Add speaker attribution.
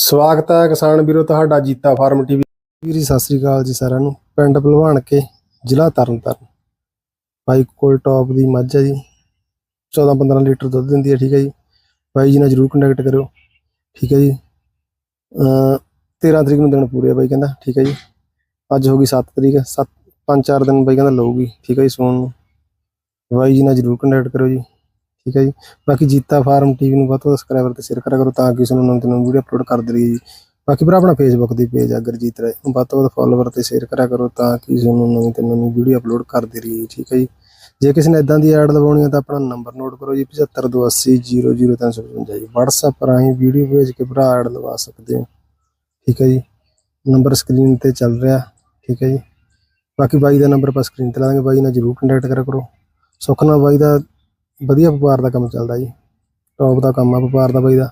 Speaker 1: ਸਵਾਗਤ ਹੈ ਕਿਸਾਨ ਵੀਰੋ, ਤੁਹਾਡਾ ਜੀਤਾ ਫਾਰਮ ਟੀਵੀ ਵੀਰੀ ਸਤਿ ਸ੍ਰੀ ਅਕਾਲ ਜੀ ਸਾਰਿਆਂ ਨੂੰ। ਪਿੰਡ ਭਲਵਾਨ ਕੇ, ਜ਼ਿਲ੍ਹਾ ਤਰਨਤਾਰਨ। ਬਾਈ ਕੋਲ ਟੌਪ ਦੀ ਮੱਝ ਹੈ ਜੀ। 14 15 ਲੀਟਰ ਦੁੱਧ ਦਿੰਦੀ ਹੈ, ਠੀਕ ਹੈ ਜੀ। ਬਾਈ ਜੀ ਨਾਲ ਜਰੂਰ ਕੰਟੈਕਟ ਕਰਿਓ। ਠੀਕ ਹੈ ਜੀ। ਅ 13 ਤਰੀਕ ਨੂੰ ਦਿਨ ਪੂਰੇ ਆ ਬਾਈ ਕਹਿੰਦਾ, ਠੀਕ ਹੈ ਜੀ। ਅੱਜ ਹੋ ਗਈ 7 ਤਰੀਕ 7 5-4 ਦਿਨ ਬਾਈ ਕਹਿੰਦਾ ਲਊਗੀ, ਠੀਕ ਹੈ ਜੀ, ਸੋਣ ਨੂੰ। ਬਾਈ ਜੀ ਨਾਲ ਜਰੂਰ ਕੰਟੈਕਟ ਕਰਿਓ ਜੀ। ਠੀਕ ਹੈ ਜੀ। ਬਾਕੀ ਜੀਤਾ ਫਾਰਮ ਟੀਵੀ ਨੂੰ ਵੱਧ ਤੋਂ ਵੱਧ ਸਬਸਕ੍ਰਾਈਬਰ ਤੇ ਸ਼ੇਅਰ ਕਰਿਆ ਕਰੋ ਤਾਂ ਕਿ ਤੁਹਾਨੂੰ ਨਵੀਂ ਤੋਂ ਨਵੀਂ ਵੀਡੀਓ ਅਪਲੋਡ ਕਰਦੇ ਰਹੀਏ ਜੀ। ਬਾਕੀ ਭਰਾ, ਆਪਣਾ ਫੇਸਬੁੱਕ ਦੀ ਪੇਜ ਆ, ਗੁਰਜੀਤ ਰਾਏ। ਨੂੰ ਵੱਧ ਤੋਂ ਵੱਧ ਫੋਲੋਵਰ ਤੇ ਸ਼ੇਅਰ ਕਰਿਆ ਕਰੋ ਤਾਂ ਕਿ ਤੁਹਾਨੂੰ ਨਵੀਂ ਤੋਂ ਨਵੀਂ ਵੀਡੀਓ ਅਪਲੋਡ ਕਰਦੇ ਰਹੀਏ ਜੀ ਠੀਕ ਹੈ ਜੀ। ਜੇ ਕਿਸੇ ਨੇ ਇਦਾਂ ਦੀ ਐਡ ਲਵਾਉਣੀ ਹੈ ਤਾਂ ਆਪਣਾ ਨੰਬਰ ਨੋਟ ਕਰੋ ਜੀ 7528000355 ਜੀ। WhatsApp ਰਾਹੀਂ ਵੀਡੀਓ ਭੇਜ ਕੇ ਭਰਾ ਐਡ ਲਵਾ ਸਕਦੇ ਹੋ। ਠੀਕ ਹੈ ਜੀ। ਨੰਬਰ ਸਕਰੀਨ ਤੇ ਚੱਲ ਰਿਹਾ, ਠੀਕ ਹੈ ਜੀ। ਬਾਕੀ ਬਾਈ ਦਾ ਨੰਬਰ ਆਪਾਂ ਸਕਰੀਨ ਤੇ ਲਾ ਦਾਂਗੇ। ਬਾਈ ਨਾਲ ਜਰੂਰ ਕੰਟੈਕਟ ਕਰਿਆ ਕਰੋ। ਸੁੱਖ ਨਾਲ ਬਾਈ ਦਾ ਵਧੀਆ ਵਪਾਰ ਦਾ ਕੰਮ ਚੱਲਦਾ ਜੀ। ਟੌਪ ਦਾ ਕੰਮ ਆ ਵਪਾਰ ਦਾ ਬਾਈ ਦਾ।